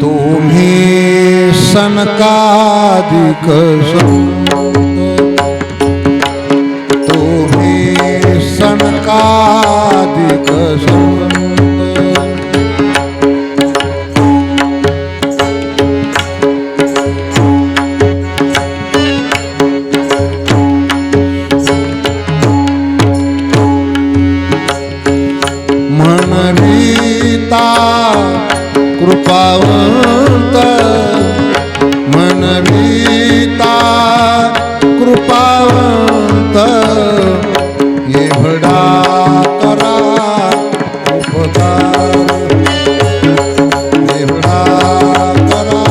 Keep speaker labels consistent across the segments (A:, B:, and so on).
A: तुम्ही सनकादिक सो कृपावंत मनविता कृपावंत. एवढा करा उपकार. एवढा करा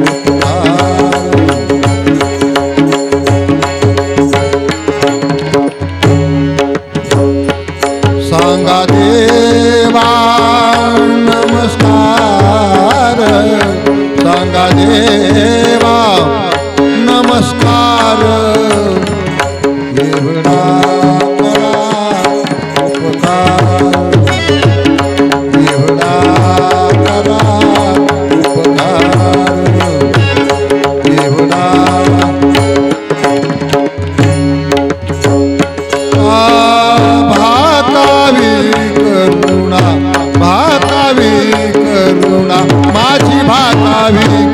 A: उपकार. सांगा दे देवा नमस्कार. एवढा करा उपकार. एवढा करा उपकार. एवढा भातावी करुणा भातावी करुणा माझी भातावी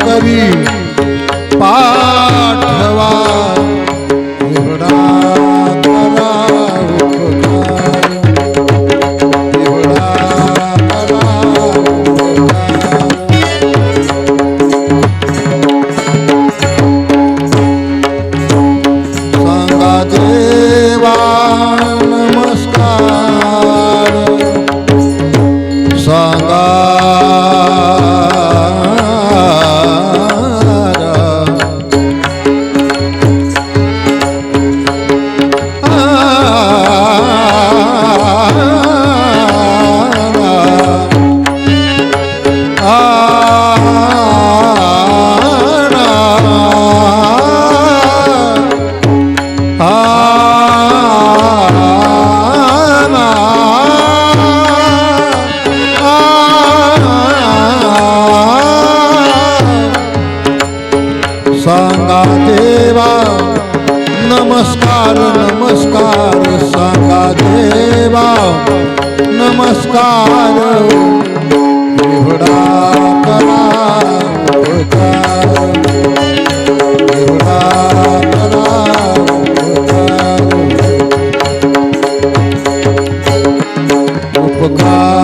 A: नवकरी पाठवा सांगा देवा नमस्कार नमस्कार सांगा देवा नमस्कार एवढा करा एवढा करा उपकार